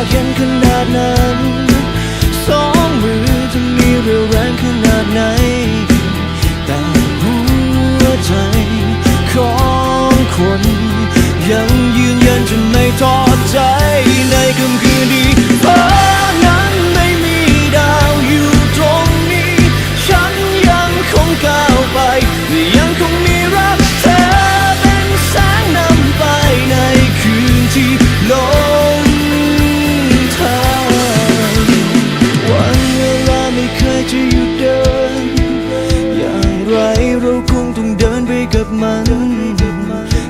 ากเห็นขนาดนั้น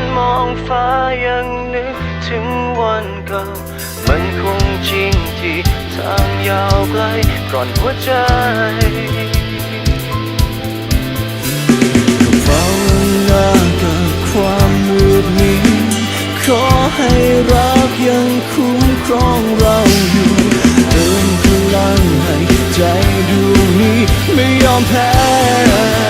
านมองฟ้ายังนึกถึงวันเก่า มันคงจริงที่ทางยาวไกลก่อนหัวใจเฝ้าหน้ากับความมืดมิดขอให้รักยังคุ้มครองเราอยู่เติมพลังให้ใจดวงนี้ไม่ยอมแพ้